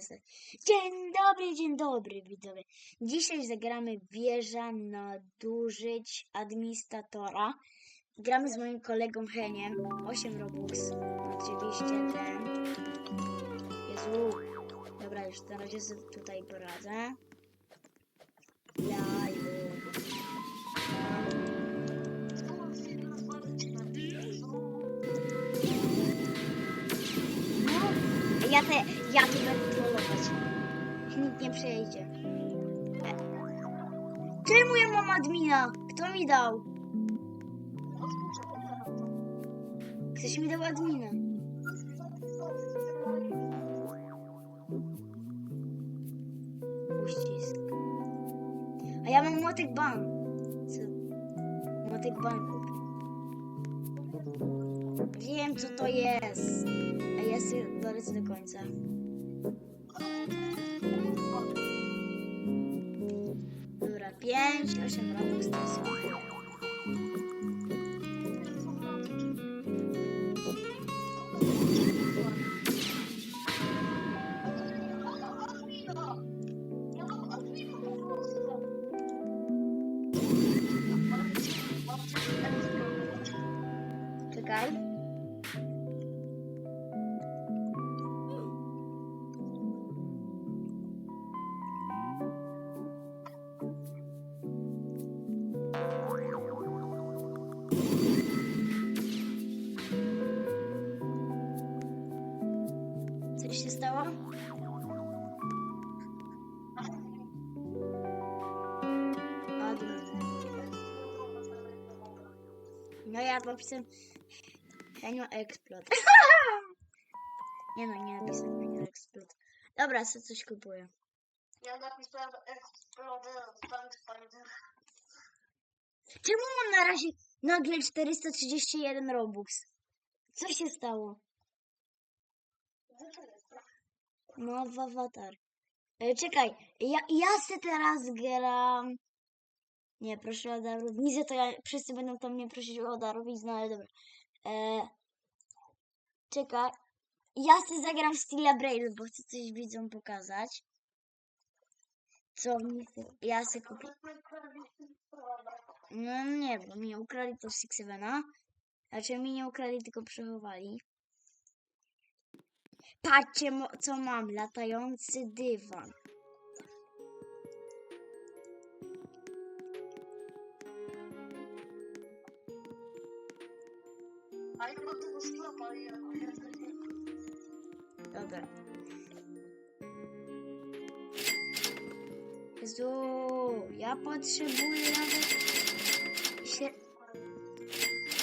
stać. Dzień dobry, dzień dobry, widzowie. Dzisiaj zagramy wieża nadużyć administratora. Gramy z moim kolegą Heniem. 8 Robux. Oczywiście ten. Jezu. Dobra, już na razie sobie tutaj poradzę. Jaju. No, ja te, ja tu będę Nikt nie przejdzie. E. Czemu ja mam admina? Kto mi dał? Ktoś mi dał admina. Uścisk. A ja mam młotek ban. Co? Młotek ban. Wiem co to jest. A ja sobie dolecę do końca. Dobra, 5, 8 robux to są. Czekaj. No ja napisałem Henio Explode. nie no, nie napisałem Henio Explode. Dobra, co coś kupuję. Ja napisałem Spider. Czemu mam na razie nagle 431 Robux? Co się stało? No, w awatar. E, czekaj, ja, ja se teraz gram. Nie, proszę o darowizę, to ja, wszyscy będą tam mnie prosić o darowiznę, ale dobra. E, czekaj, ja se zagram w Stilla Braille, bo chcę coś widzom pokazać. Co mi ja se kupię. No nie, bo mi ukradli to Six Sevena. Znaczy mi nie ukradli, tylko przechowali. Patrzcie, co mam. Latający dywan. Tego sklepa i ja Dobra. Jezu, ja potrzebuję nawet się...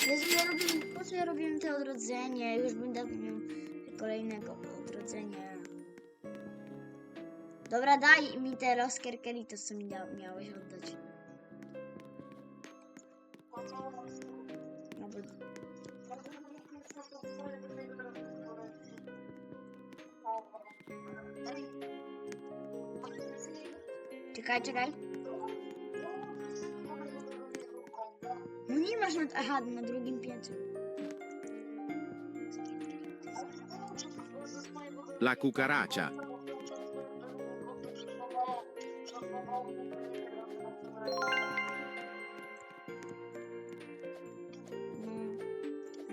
Jezu, ja robię... Po co ja robiłem to odrodzenie? Już bym dawno miał kolejnego odrodzenia. Dobra, daj mi te Roskerkelitos, co mi miałeś oddać. No bo... Czekaj, czekaj. No nie masz na... Aha, na drugim piętrze. La cucaracha.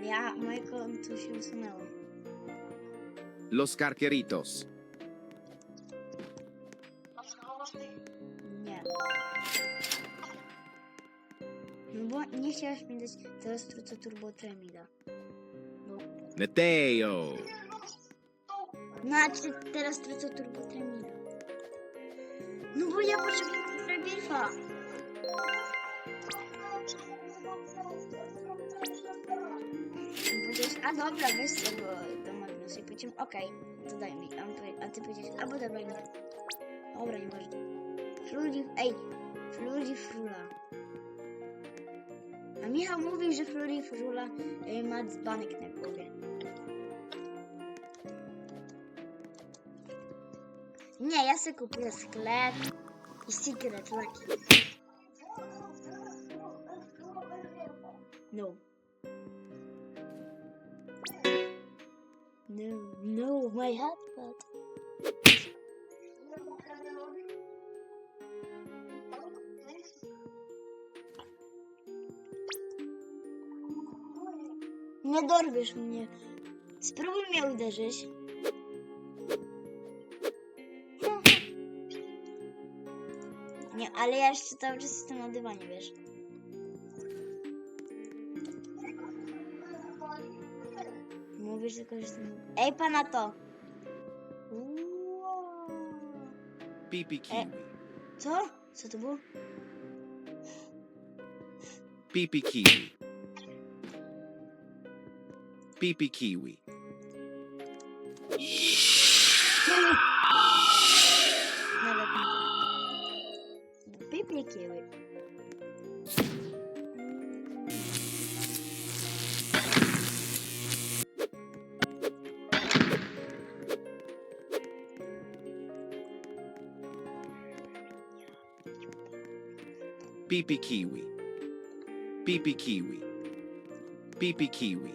Ja, moje konto się usunęło. Los carqueritos. Nie. No bo nie chciałeś mi dać teraz to, co Turbo Tremida. No. Meteo. Znaczy teraz to, co Turbo Tremida. No bo ja potrzebuję Freebirfa. Powiedziałeś, a dobra, weź tego do Magnusa i powiedziałem, okej, to daj mi. A, a ty powiedziałeś, albo dobra, nie. Dobra, nie można. Fludi, ej, Fludi Frula. A Michał mówił, że Fludi Frula y, ma dzbanek na głowie. Nie, ja sobie kupię sklep i Secret Lucky. No, no, my headbutt. Nie dorwiesz mnie. Spróbuj mnie uderzyć. Nie, ale ja jeszcze cały czas jestem na dywanie, wiesz. vista que eu estou. É Ipanató. Pipi é. Kiwi. É... Só? Só bom? Pipi Kiwi. Pipi Kiwi. Pipi Kiwi. Pipi kiwi. Pipi kiwi. Pipi kiwi.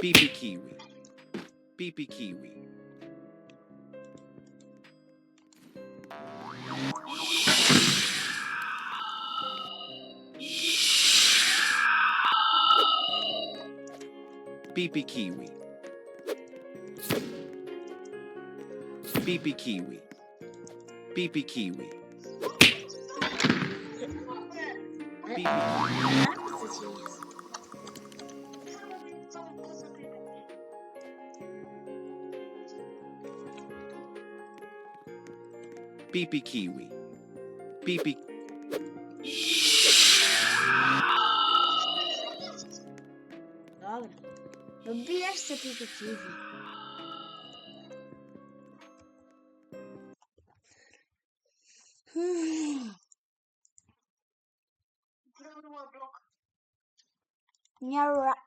Pipi kiwi. Pipi kiwi. Pipi kiwi. Pipi kiwi. Pipi kiwi. Beepy Kiwi. beepy. Dobra. Lubisz sobie Kiwi. Pennsylvania